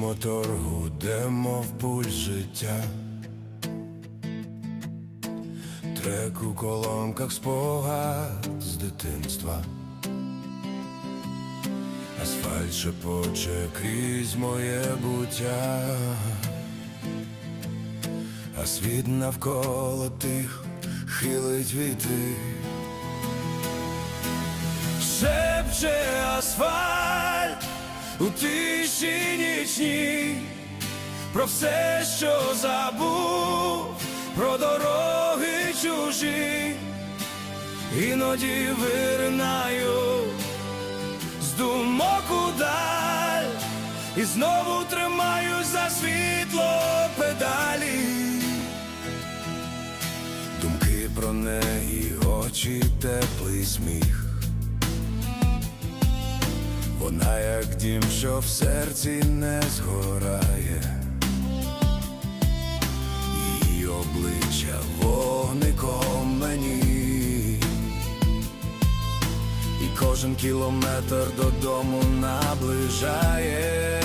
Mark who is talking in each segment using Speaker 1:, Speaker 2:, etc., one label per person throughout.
Speaker 1: мотор гуде, мов пульс життя. Трек у колонках спогад з дитинства. Асфальт шепоче крізь моє буття, а світ навколо тих хилить віти. Шепче асфальт у тиші нічній про все, що забув, про дороги чужі, іноді виринаю з думок удаль і знову тримаю за світло педалі. Думки про неї, очі, теплий сміх. Вона як дім, що в серці не згорає, її обличчя вогником мені, і кожен кілометр додому наближає.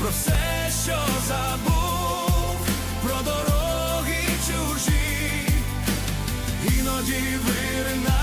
Speaker 1: Про все, що забув, іноді виринаю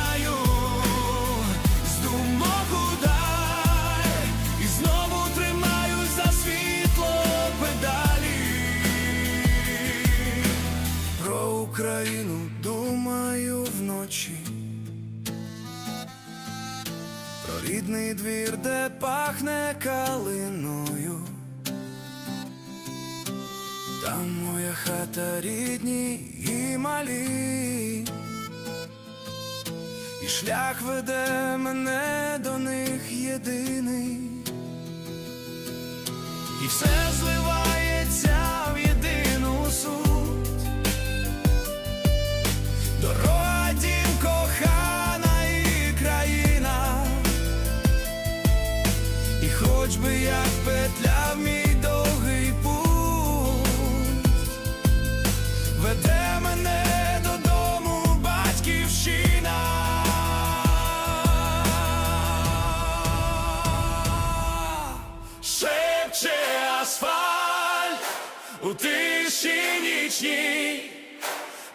Speaker 1: шлях веде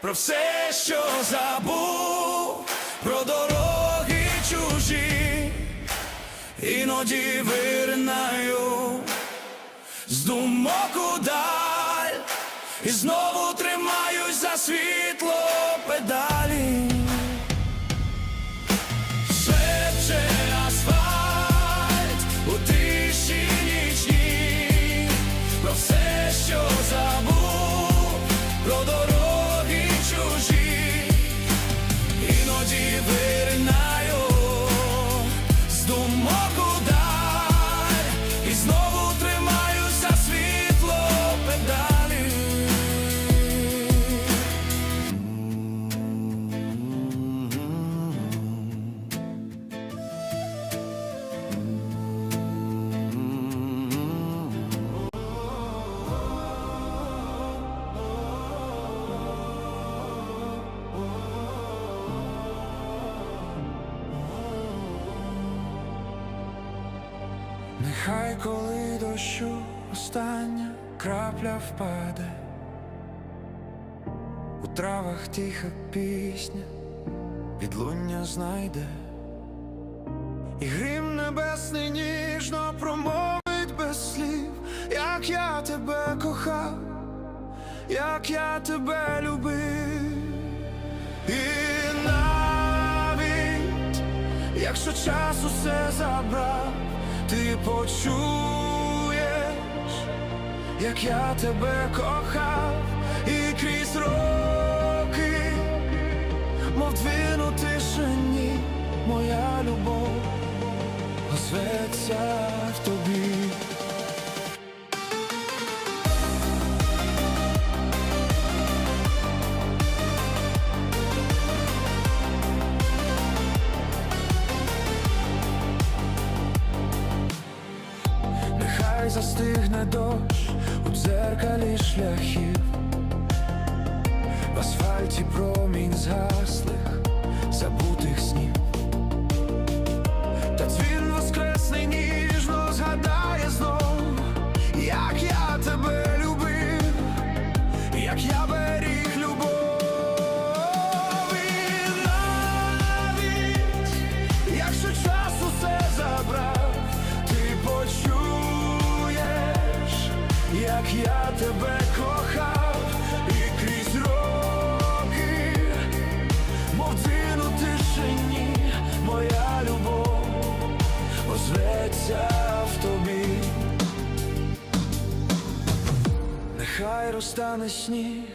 Speaker 1: про все, що забув, про дороги чужі іноді виринаю з думок удаль. І знову тримаюсь за світло з тиха пісня, відлуння знайде, і грім небесний ніжно промовить без слів, як я тебе кохав, як я тебе любив, і навіть якщо час усе забрав, ти почуєш, як я тебе кохав, двін у тишині, моя любов озветься в тобі. Нехай застигне дощ у дзеркалі шляхів, в асфальті промінь згаслих, сніг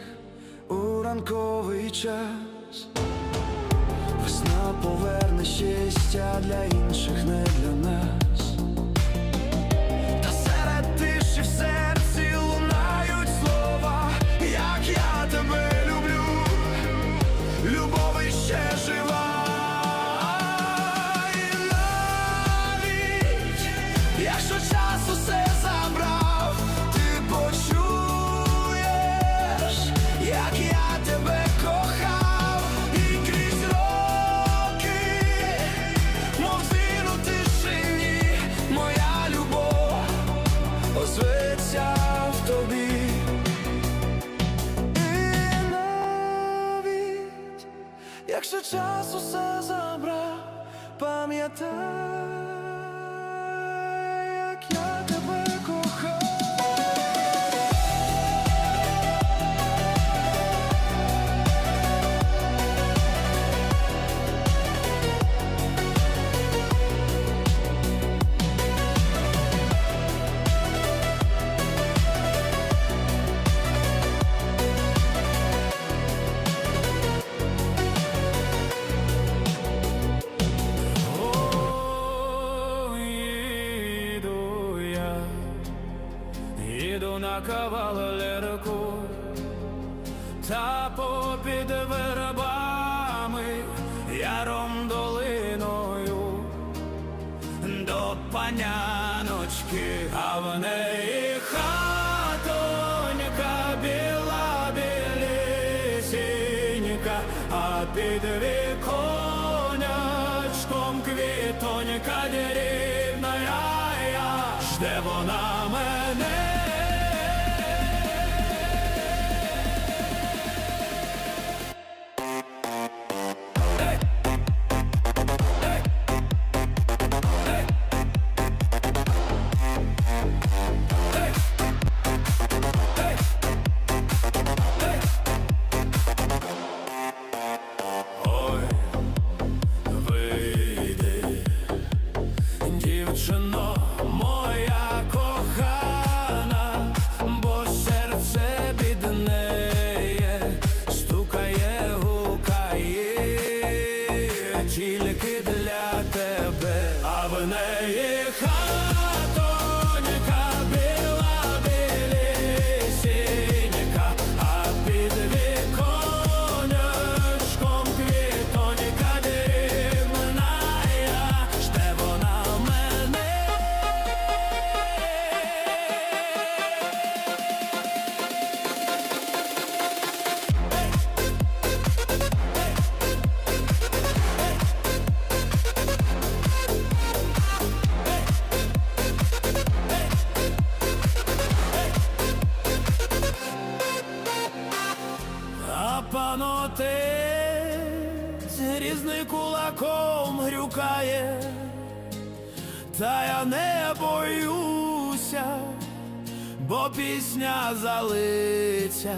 Speaker 1: пісня залиця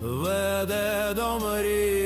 Speaker 1: веде до мрії.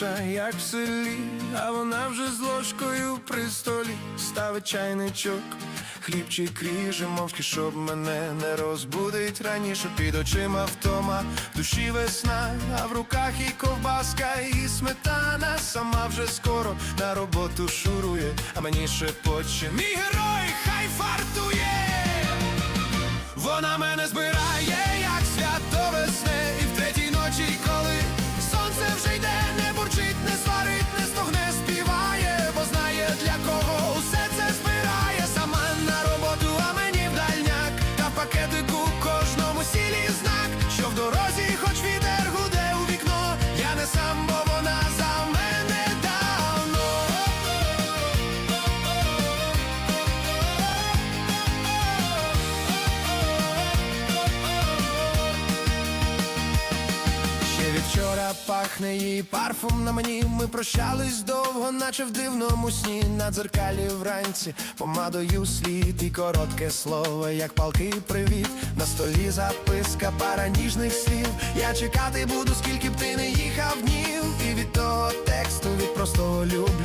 Speaker 1: Тиша, як в селі, а вона вже з ложкою при столі ставить чайничок, хлібчик ріже, мовчки, щоб мене не розбудить раніше під очима втома, душі весна, а в руках і ковбаска, і сметана. Сама вже скоро на роботу шурує, а мені шепоче Мій герой, пахне її парфум на мені. Ми прощались довго, наче в дивному сні на дзеркалі вранці, помадою слід і коротке слово, як палкий привіт. На столі записка, пара ніжних слів. Я чекати буду, скільки б ти не їхав днів. І від того тексту від простого люблю.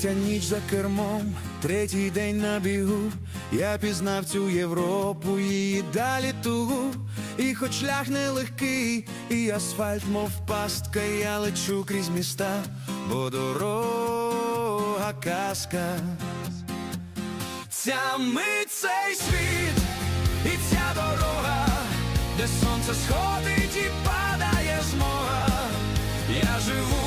Speaker 1: Третя ніч за кермом, третій день на бігу. Я пізнав цю Європу, її далі тугу. І хоч шлях нелегкий, і асфальт, мов пастка, я лечу крізь міста, бо дорога казка. Ця мить цей світ, і ця дорога, де сонце сходить і падає змога. Я живу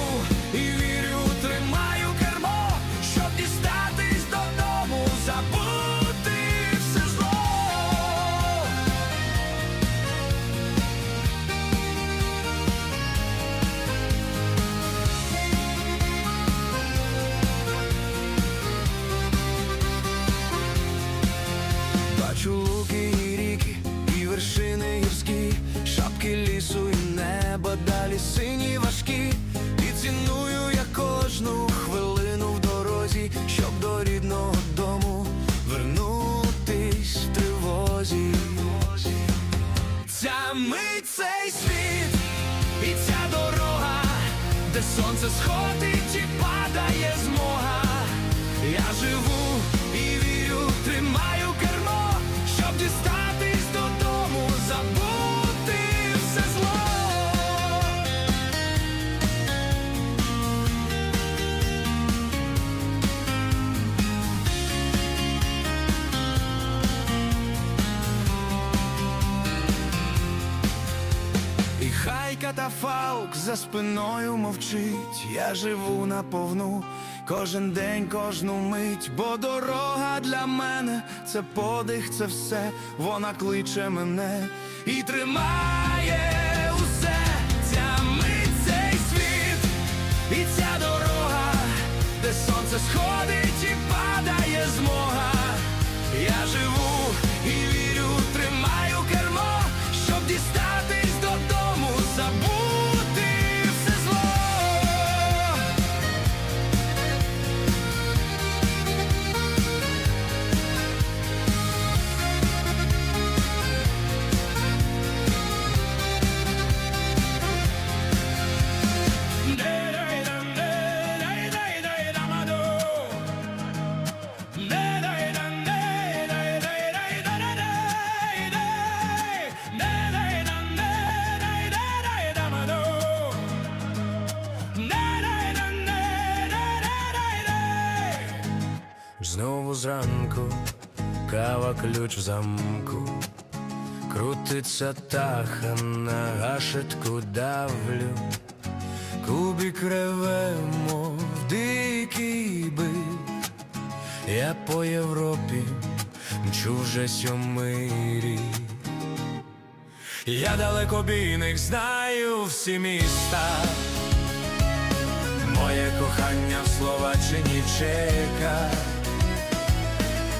Speaker 1: хай катафалк за спиною мовчить, я живу наповну кожен день, кожну мить, бо дорога для мене це подих, це все, вона кличе мене і тримає усе, ця мить, цей світ, і ця дорога, де сонце сходить ключ в замку, крутиться таха на гашетку давлю, кубик реве, мов дикий бик, я по Європі мчу вже сьомий. Я далекобійник знаю всі міста. Моє кохання в Словаччині чека,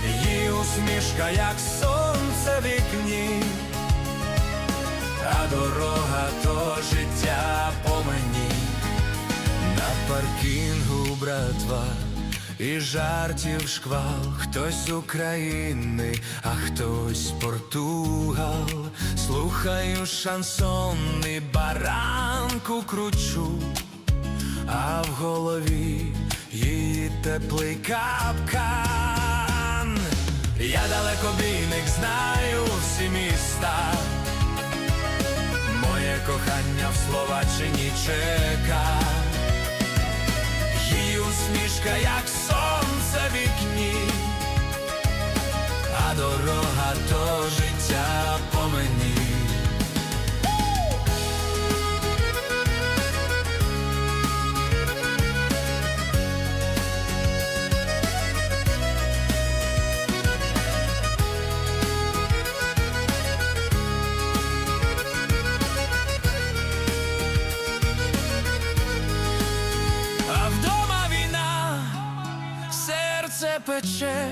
Speaker 1: її усмішка, як сонце вікні, а дорога то життя по мені, на паркінгу братва. І жартів шквал, хтось України, а хтось Португал. Слухаю шансон і баранку кручу, а в голові її теплий капкан. Я далекобійник, знаю всі міста. Моє кохання в Словаччині чека. Її усмішка, як сонце в вікні, а дорога то життя по мені. Пече,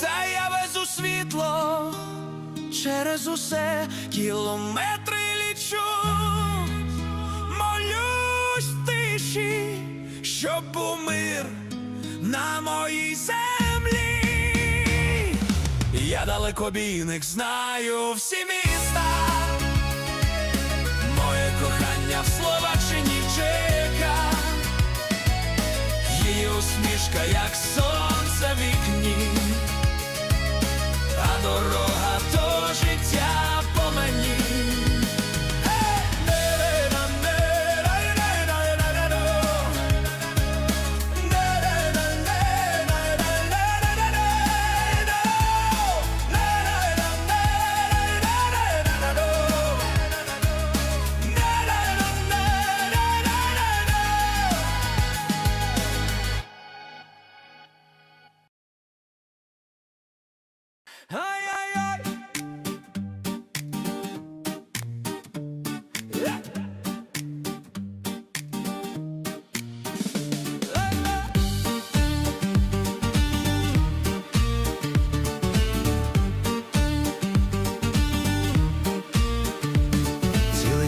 Speaker 1: та я везу світло через усе кілометри лічу, молюсь тиші, щоб був мир на моїй землі. Я далекобійник, знаю всі міста. Моє кохання в Словаччині чека, її усмішка, як сонце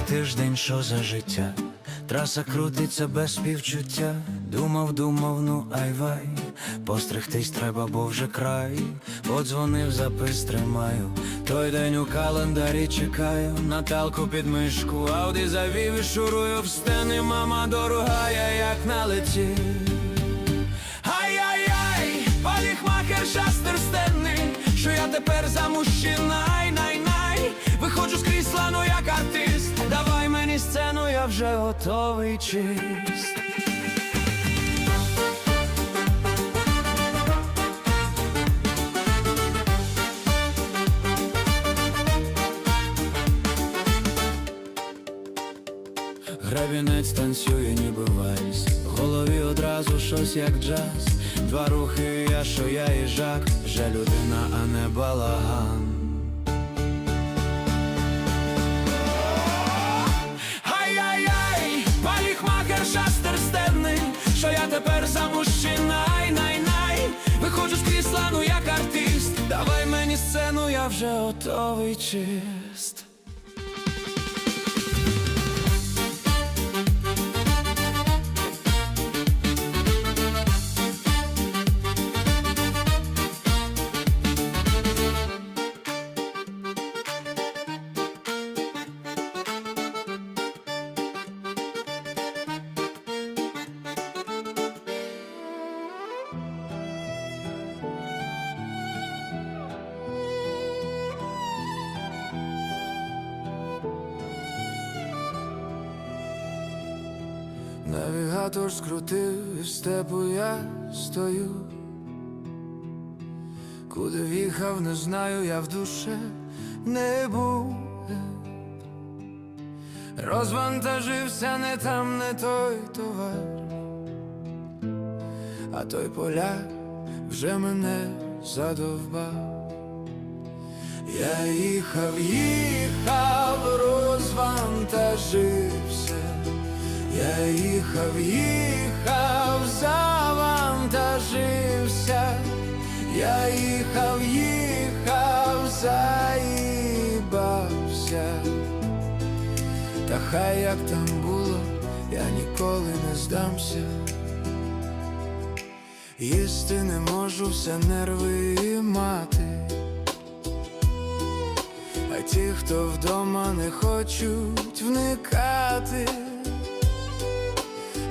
Speaker 1: тиждень, що за життя, траса крутиться без співчуття. Думав, думав, ну айвай, постригтись треба, бо вже край. Подзвонив, запис тримаю. Той день у календарі чекаю, Наталку під мишку, ауді завів і шурую в стени, мама дорога, я як налетів. Ай-яй-яй, парикмахер шастер стенний, що я тепер за мужчина, най-най, виходжу з крісла, ну як артист. Давай мені сцену, я вже готовий чист. Гребінець танцює, ніби вальс. В голові одразу щось як джаз. Два рухи, я що я їжак Вже людина, а не балаган вже готовий чист Навігатор скрутив степу я стою. Куди в'їхав, не знаю, я в душе не був. Розвантажився не там, не той товар, а той поляк вже мене задовбав. Я їхав, їхав, розвантажився. Я їхав, їхав, завантажився. Я їхав, їхав, заїбався. Та хай як там було, я ніколи не здамся. Їсти не можу, все нерви мати. А ті, хто вдома не хочуть вникати,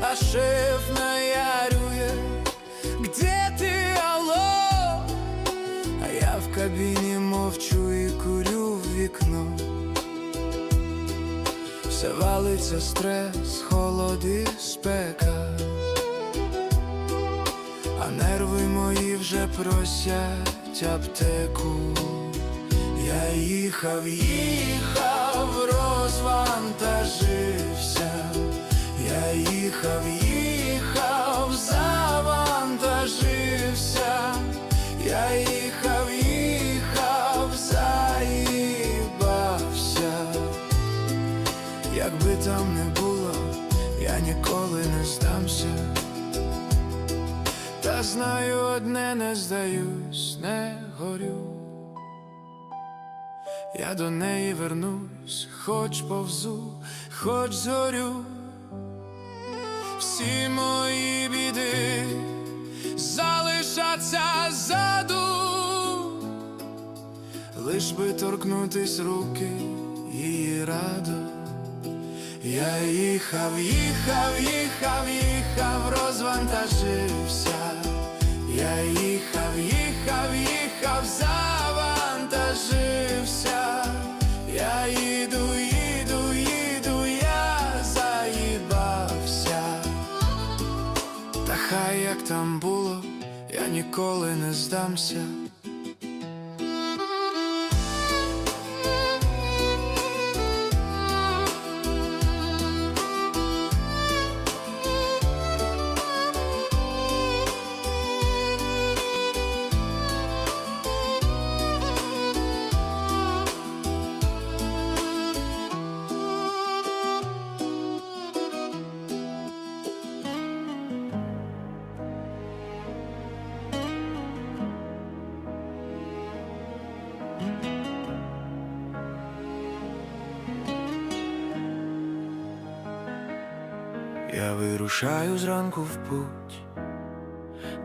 Speaker 1: а шеф наярює, где ти алло? А я в кабіні мовчу і курю в вікно. Все валиться стрес, холод і спека, а нерви мої вже просять аптеку. Я їхав, їхав, розвантажився. Я їхав, їхав, завантажився. Я їхав, їхав, заїбався. Якби там не було, я ніколи не здамся. Та знаю одне, не здаюсь, не горю. Я до неї вернусь, хоч повзу, хоч зорю. Всі мої біди залишаться ззаду, лиш би торкнутись руки її радо. Я їхав, їхав, їхав, їхав, розвантажився. Я їхав, їхав, їхав, завантажився. Ніколи не здамся. Вирушаю зранку в путь,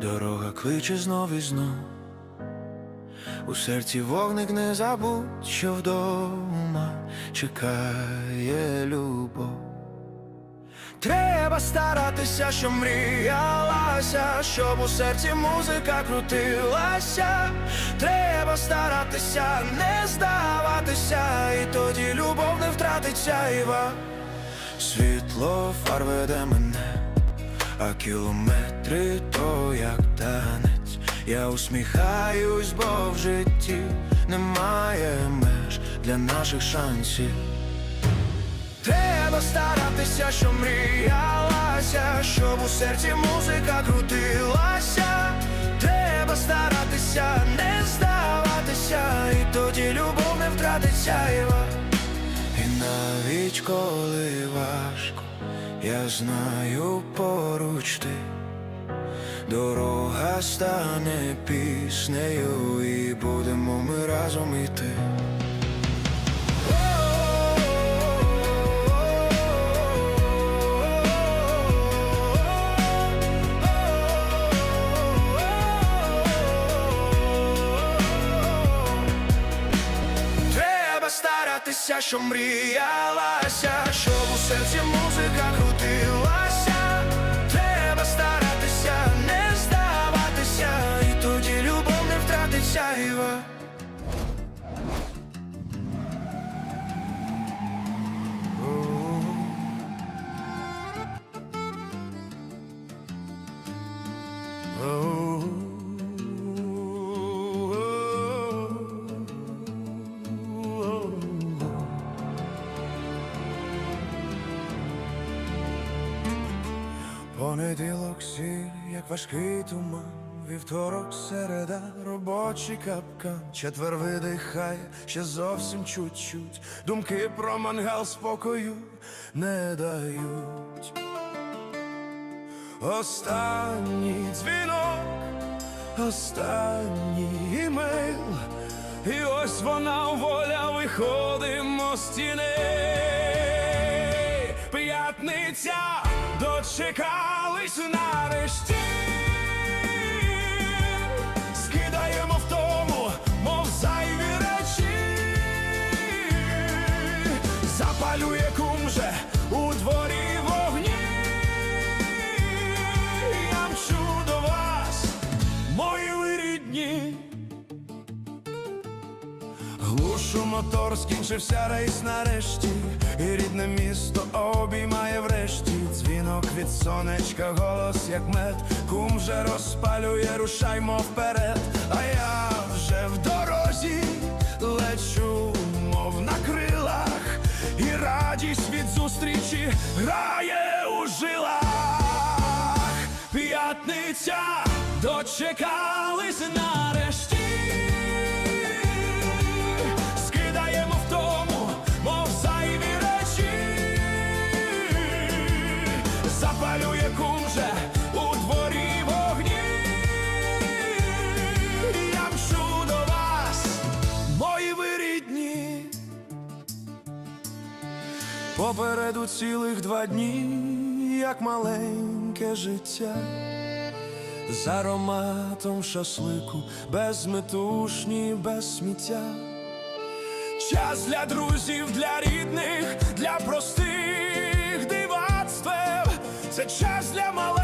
Speaker 1: дорога кличе знов і знов. У серці вогник не забудь, що вдома чекає любов. Треба старатися, щоб мріялася, щоб у серці музика крутилася. Треба старатися, не здаватися, і тоді любов не втратиться іва. Світло фар веде мене, а кілометри то як танець. Я усміхаюсь, бо в житті немає меж для наших шансів. Треба старатися, щоб мріялася, щоб у серці музика крутилася. Треба старатися, не здаватися, і тоді любов не втратиться. І навіть коли важко, я знаю поруч ти, дорога стане піснею, і будемо ми разом іти. Треба старатися, щоб мріялася, серці музика крутилася. Понеділок сіль, як важкий туман, вівторок середа, робочий капкан, четвер видихає, ще зовсім чуть-чуть. Думки про мангал спокою не дають. Останній дзвінок, останній імейл, і ось вона воля виходимо з тіней. П'ятниця дочекались нарешті. Глушу мотор, скінчився рейс нарешті, і рідне місто обіймає врешті. Дзвінок від сонечка, голос як мед, кум вже розпалює, рушаймо вперед. А я вже в дорозі лечу, мов на крилах, і радість від зустрічі грає у жилах. П'ятниця дочекались нарешті. Попереду цілих два дні, як маленьке життя. З ароматом шашлику, безметушні, без сміття. Час для друзів, для рідних, для простих дивацтв. Це час для маленьких